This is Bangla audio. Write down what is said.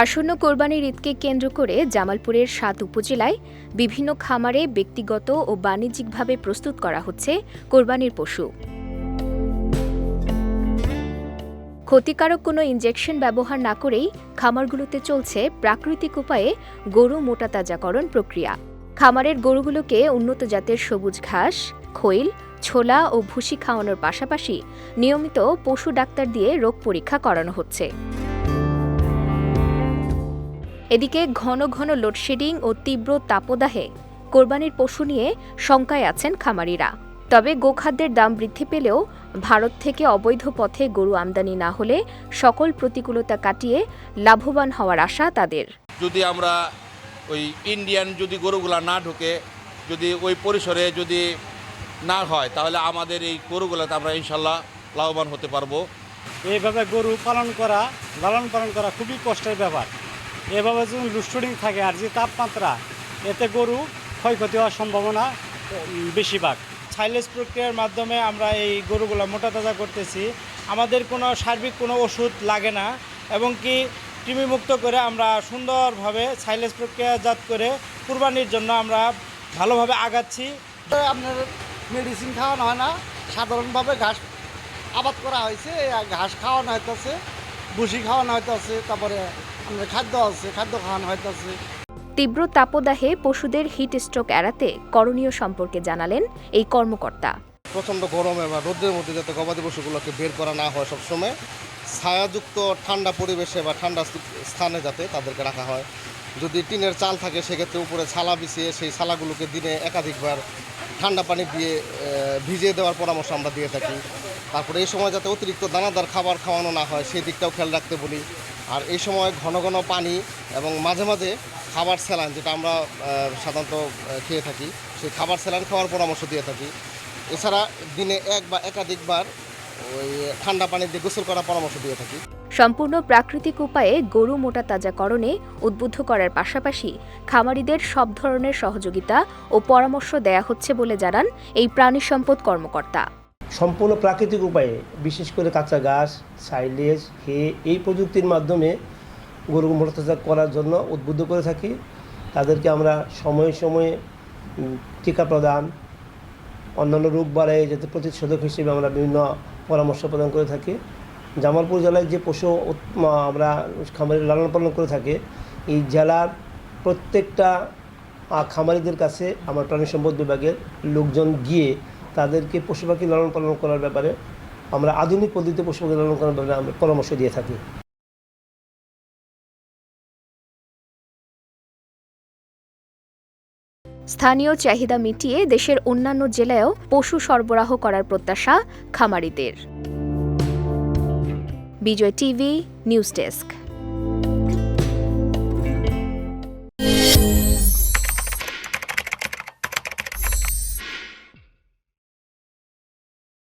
আসন্ন কোরবানির ঈদকে কেন্দ্র করে জামালপুরের সাত উপজেলায় বিভিন্ন খামারে ব্যক্তিগত ও বাণিজ্যিকভাবে প্রস্তুত করা হচ্ছে কোরবানির পশু। ক্ষতিকারক কোনো ইঞ্জেকশন ব্যবহার না করেই খামারগুলোতে চলছে প্রাকৃতিক উপায়ে গরু মোটাতাজাকরণ প্রক্রিয়া। খামারের গরুগুলোকে উন্নত জাতের সবুজ ঘাস, খৈল, ছোলা ও ভুসি খাওয়ানোর পাশাপাশি নিয়মিত পশু ডাক্তার দিয়ে রোগ পরীক্ষা করানো হচ্ছে। এদিকে ঘন ঘন লোডশেডিং ও তীব্র তাপদাহে কোরবানির পশু নিয়ে শঙ্কায় আছেন খামারিরা। তবে গোখাদ্যের দাম বৃদ্ধি পেলেও ভারত থেকে অবৈধ পথে গরু আমদানি না হলে সকল প্রতিকূলতা কাটিয়ে লাভবান হওয়ার আশা তাদের। যদি আমরা ওই ইন্ডিয়ান যদি গরুগুলা না ঢুকে যদি ওই পরিসরে যদি না হয় তাহলে আমাদের এই গরুগুলোতে আমরা ইনশাল্লাহ লাভবান হতে পারব। এইভাবে গরু পালন করা লালন পালন করা খুবই কষ্টের ব্যাপার। এভাবে যদি লুস্টুডিং থাকে আর যে তাপমাত্রা এতে গরু ক্ষয়ক্ষতি হওয়ার সম্ভাবনা বেশিরভাগ। সাইলেজ প্রক্রিয়ার মাধ্যমে আমরা এই গরুগুলো মোটা তাজা করতেছি। আমাদের কোনো সার্বিক কোনো ওষুধ লাগে না এবং কি কৃমিমুক্ত করে আমরা সুন্দরভাবে সাইলেজ প্রক্রিয়াজাত করে কুরবানির জন্য আমরা ভালোভাবে আগাচ্ছি। আপনার মেডিসিন খাওয়ানো হয় না। সাধারণভাবে ঘাস আবাদ করা হয়েছে। ঘাস খাওয়ানো হইতেছে ভুসি খাওয়ানো হইতেছে তারপরে খাদ্য আছে খাদ্য খাওয়ানো হইতেছে তীব্র তাপদাহে পশুদের হিট স্ট্রোক এড়াতে করণীয় সম্পর্কে জানালেন এই কর্মকর্তা। প্রচণ্ড গরমে বা রোদের মধ্যে যাতে গবাদি পশুগুলোকে বের করা না হয় সবসময় ছায়াযুক্ত ঠান্ডা পরিবেশে বা ঠান্ডা স্থানে যাতে তাদেরকে রাখা হয়। যদি টিনের চাল থাকে সেক্ষেত্রে উপরে ছালা বিছিয়ে সেই ছালাগুলোকে দিনে একাধিকবার ঠান্ডা পানি দিয়ে ভিজিয়ে দেওয়ার পরামর্শ আমরা দিয়ে থাকি। তারপরে এই সময় যাতে অতিরিক্ত দানাদার খাবার খাওয়ানো না হয় সেই দিকটাও খেয়াল রাখতে বলি। আর এই সময় ঘন ঘন পানি এবং মাঝে মাঝে খাবার স্যালাইন যেটা আমরা সাধারণত খেয়ে থাকি, সেই খাবার স্যালাইন খাওয়ার পরামর্শ দিয়ে থাকি। এছাড়া দিনে এক বা একাধিকবার ওই ঠান্ডা পানি দিয়ে গোসল করার পরামর্শ দিয়ে থাকি। সম্পূর্ণ প্রাকৃতিক উপায়ে গরু মোটা তাজাকরণে উদ্বুদ্ধ করার পাশাপাশি খামারিদের সব ধরনের সহযোগিতা ও পরামর্শ দেয়া হচ্ছে বলে জানান এই প্রাণী সম্পদ কর্মকর্তা। সম্পূর্ণ প্রাকৃতিক উপায়ে, বিশেষ করে কাঁচা ঘাস সাইলেজ হে এই প্রযুক্তির মাধ্যমে গরু মোটাতাজা করার জন্য উদ্বুদ্ধ করে থাকি। তাদেরকে আমরা সময়ে সময়ে টিকা প্রদান, অন্যান্য রোগ বাড়ায় যাতে প্রতিষেধক হিসেবে আমরা বিভিন্ন পরামর্শ প্রদান করে থাকি। জামালপুর জেলায় যে পশু আমরা খামারে লালন পালন করে থাকি, এই জেলার প্রত্যেকটা খামারিদের কাছে আমার প্রাণী সম্পদ বিভাগের লোকজন গিয়ে তাদেরকে পশু পাখি লালন পালন করার ব্যাপারে আমরা আধুনিক পদ্ধতিতে পশু পাখি লালন করার ব্যাপারে আমরা পরামর্শ দিয়ে থাকি। স্থানীয় চাহিদা মিটিয়ে দেশের অন্যান্য জেলায়ও পশু সরবরাহ করার প্রত্যাশা খামারিদের। Bijoy TV, news desk.